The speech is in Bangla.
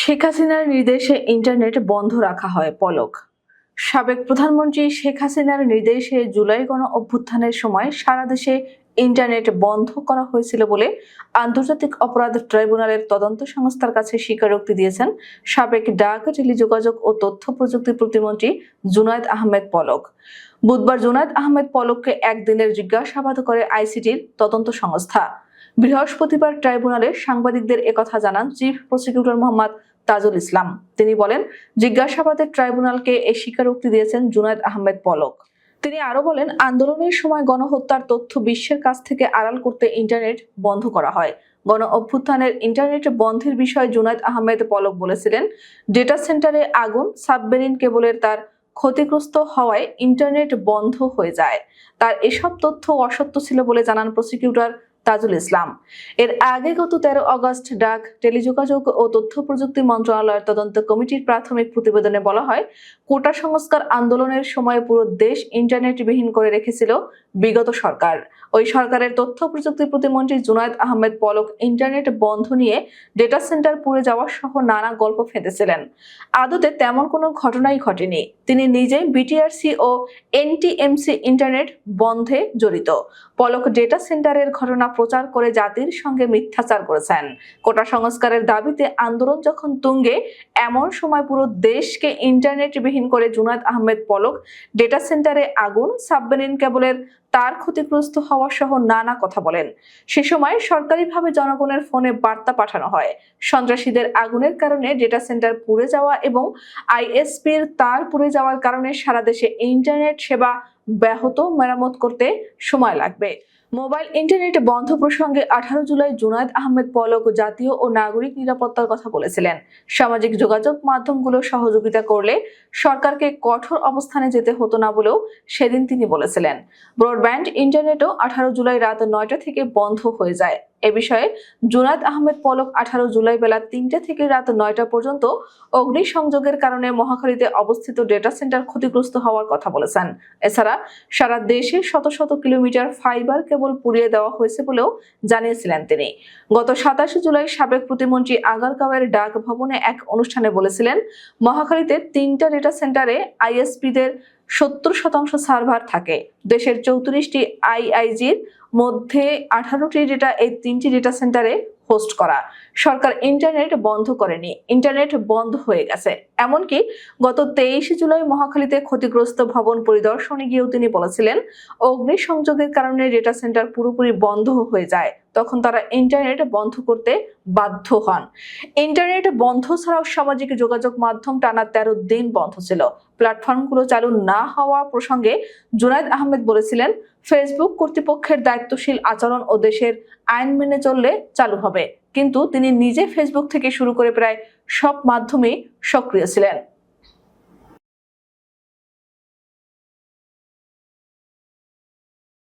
শেখ হাসিনার নির্দেশে ইন্টারনেট বন্ধ রাখা হয় পলক। সাবেক প্রধানমন্ত্রী শেখ হাসিনার নির্দেশে জুলাই গণ অভ্যুত্থানের সময় সারা দেশে ইন্টারনেট বন্ধ করা হয়েছিল বলে আন্তর্জাতিক অপরাধ ট্রাইব্যুনালের তদন্ত সংস্থার কাছে স্বীকারোক্তি দিয়েছেন সাবেক ডাক, টেলিযোগাযোগ ও তথ্য প্রযুক্তি প্রতিমন্ত্রী জুনায়দ আহমেদ পলক। বুধবার জুনায়দ আহমেদ পলককে একদিনের জিজ্ঞাসাবাদ করে আইসিটির তদন্ত সংস্থা। বৃহস্পতিবার ট্রাইব্যুনালে সাংবাদিকদের একথা জানান চিফ প্রসিকিউটর মোহাম্মদ তাজুল ইসলাম। তিনি বলেন, জিজ্ঞাসাবাদে ট্রাইব্যুনালকে এই স্বীকারোক্তি দিয়েছেন জুনায়দ আহমেদ পলক। তিনি আরও বলেন, আন্দোলনের সময় গণহত্যার তথ্য বিশ্বের কাছ থেকে আড়াল করতে ইন্টারনেট বন্ধ করা হয়। গণ অভ্যুত্থানের ইন্টারনেট বন্ধের বিষয়ে জুনায়দ আহমেদ পলক বলেছিলেন, ডেটা সেন্টারে আগুন, সাবমেরিন কেবলের তার ক্ষতিগ্রস্ত হওয়ায় ইন্টারনেট বন্ধ হয়ে যায়। তার এসব তথ্য অসত্য ছিল বলে জানান প্রসিকিউটর তাজুল ইসলাম। এর আগে গত তেরো অগস্ট ডাক, টেলিযোগাযোগ ও তথ্য প্রযুক্তি মন্ত্রণালয়ের তদন্ত কমিটির প্রাথমিক প্রতিবেদনে বলা হয়, কোটা সংস্কার আন্দোলনের সময় পুরো দেশ ইন্টারনেটবিহীন করে রেখেছিল বিগত সরকার। ওই সরকারের তথ্য প্রযুক্তি প্রতিমন্ত্রী জুনায়দ আহমেদ পলক ইন্টারনেট বন্ধ নিয়ে ডেটা সেন্টার পুড়ে যাওয়া সহ নানা গল্প ফেঁদেছিলেন। আদতে তেমন কোনো ঘটনাই ঘটেনি। তিনি নিজেই বিটিআরসি ও এনটিএমসি ইন্টারনেট বন্ধে জড়িত। পলক ডেটা সেন্টারের ঘটনা প্রচার করে জাতির সঙ্গে মিথ্যাচার করেছেন। কোটা সংস্কারের দাবিতে আন্দোলন যখন তুঙ্গে, এমন সময় পুরো দেশকে ইন্টারনেটবিহীন করে জুনায়দ আহমেদ পলক ডেটা সেন্টারে আগুন সাবমেরিন কেবলের তার ক্ষতিগ্রস্ত হওয়া সহ নানা কথা বলেন। সে সময় সরকারিভাবে জনগণের ফোনে বার্তা পাঠানো হয়। সন্ত্রাসীদের আগুনের কারণে ডেটা সেন্টার পুড়ে যাওয়া এবং আইএসপির তার পুড়ে যাওয়ার কারণে সারা দেশে ইন্টারনেট সেবা ব্যাহত মেরামত করতে সময় লাগবে। মোবাইল ইন্টারনেট বন্ধ প্রসঙ্গে আঠারো জুলাই জুনায়দ আহমেদ পলক জাতীয় ও নাগরিক নিরাপত্তার কথা বলেছিলেন। সামাজিক যোগাযোগ মাধ্যমগুলো সহযোগিতা করলে সরকারকে কঠোর অবস্থানে যেতে হতো না বলেও সেদিন তিনি বলেছিলেন। ব্রডব্যান্ড ইন্টারনেটও আঠারো জুলাই রাত নয়টা থেকে বন্ধ হয়ে যায়। এ বিষয়ে জুনায়দ আহমেদ পলক আঠারো জুলাই বেলা তিনটে থেকে রাত নয়টা পর্যন্ত অগ্নিসংযোগের কারণে মহাখালীতে অবস্থিত ডেটা সেন্টার ক্ষতিগ্রস্ত হওয়ার কথা বলেছেন। এছাড়া সারা দেশে শত শত কিলোমিটার ফাইবার কেবল পুড়িয়ে দেওয়া হয়েছে বলেও জানিয়েছিলেন তিনি। গত সাতাশে জুলাই সাবেক প্রতিমন্ত্রী আগারগাঁওয়ের ডাক ভবনে এক অনুষ্ঠানে বলেছিলেন, মহাখালীতে তিনটা ডেটা সেন্টারে আইএসপিদের সত্তর শতাংশ সার্ভার থাকে। দেশের চৌত্রিশটি আইআইজির মধ্যে আঠারোটি ডেটা এই তিনটি ডেটা সেন্টারে হোস্ট করা। সরকার ইন্টারনেট বন্ধ করেনি। ইন্টারনেট বন্ধ হয়ে গেছে। এমনকি গত তেইশে জুলাই মহাখালীতে ক্ষতিগ্রস্ত ভবন পরিদর্শনে গিয়েও তিনি বলেছিলেন, অগ্নিসংযোগের কারণে ডেটা সেন্টার পুরোপুরি বন্ধ হয়ে যায়। তখন তারা ইন্টারনেট বন্ধ করতে বাধ্য হন। ইন্টারনেট বন্ধ ছাড়াও সামাজিক যোগাযোগ মাধ্যম টানা তেরো দিন বন্ধ ছিল। প্ল্যাটফর্মগুলো চালু না হওয়া প্রসঙ্গে জুনায়দ আহমেদ বলেছিলেন ফেসবুক কর্তৃপক্ষের দায়িত্বশীল আচরণ ও দেশের আইন মেনে চললে চালু হবে। কিন্তু তিনি নিজে ফেসবুক থেকে শুরু করে প্রায় সব মাধ্যমে সক্রিয় ছিলেন।